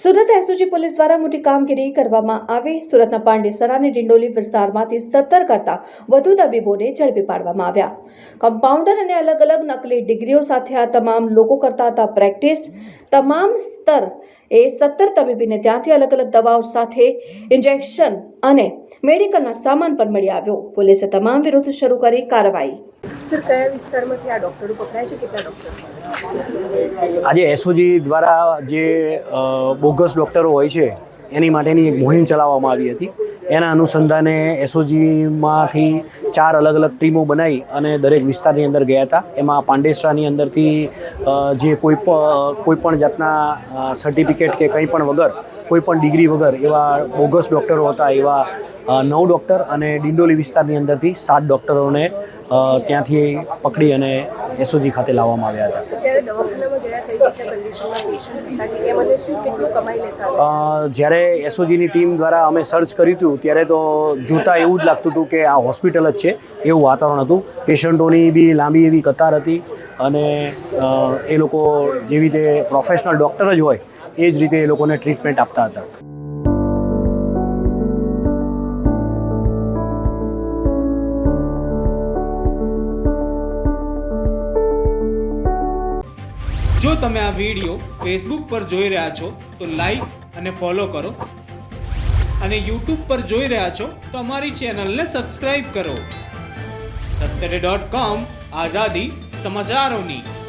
Surat SOG police દ્વારા મોટી કામગીરી કરવામાં આવી. સુરતના પાંડેસરા અને ડિંડોલી વિસ્તારમાંથી સત્તર કરતા વધુ તબીબોને ઝડપી પાડવામાં આવ્યા. કમ્પાઉન્ડર અને અલગ અલગ નકલી ડિગ્રીઓ સાથે આ તમામ લોકો કરતા હતા પ્રેક્ટિસ. તમામ સ્તર એ સત્તર તબીબીને ત્યાંથી અલગ અલગ દવાઓ સાથે ઇન્જેક્શન અને મેડિકલના સામાન પણ મળી આવ્યો. પોલીસે તમામ વિરુદ્ધ શરૂ કરી કાર્યવાહી. સર કયા વિસ્તારમાંથી આ ડોક્ટરો પકડાય છે? કેટલા ડોક્ટર? આજે એસઓજી દ્વારા જે બોગસ ડૉક્ટરો હોય છે એની માટેની એક મુહિમ ચલાવવામાં આવી હતી. એના અનુસંધાને એસઓજીમાંથી ચાર અલગ અલગ ટીમો બનાવી અને દરેક વિસ્તારની અંદર ગયા હતા. એમાં પાંડેસરાની અંદરથી જે કોઈ પણ કોઈ પણ જાતના સર્ટિફિકેટ કે કંઈ પણ વગર કોઈ પણ ડિગ્રી વગર એવા બોગસ ડૉક્ટરો હતા એવા નવ ડૉક્ટર અને ડિંડોલી વિસ્તારની અંદરથી સાત ડૉક્ટરોને ત્યાંથી પકડી અને એસઓજી ખાતે લાવવામાં આવ્યા હતા. જ્યારે એસઓજીની ટીમ દ્વારા અમે સર્ચ કર્યું હતું ત્યારે તો જોતા એવું જ લાગતું હતું કે આ હોસ્પિટલ જ છે એવું વાતાવરણ હતું. પેશન્ટોની બી લાંબી એવી કતાર હતી અને એ લોકો જેવી રીતે પ્રોફેશનલ ડૉક્ટર જ હોય એ જ રીતે એ લોકોને ટ્રીટમેન્ટ આપતા હતા. જો તમે આ વીડિયો ફેસબુક પર જોઈ રહ્યા છો, તો લાઈક અને ફોલો કરો. અને યુટ્યુબ પર જોઈ રહ્યા છો, તો અમારી ચેનલને સબસ્ક્રાઈબ કરો. સત્તરે ડોટ કોમ આઝાદી સમાચારોની.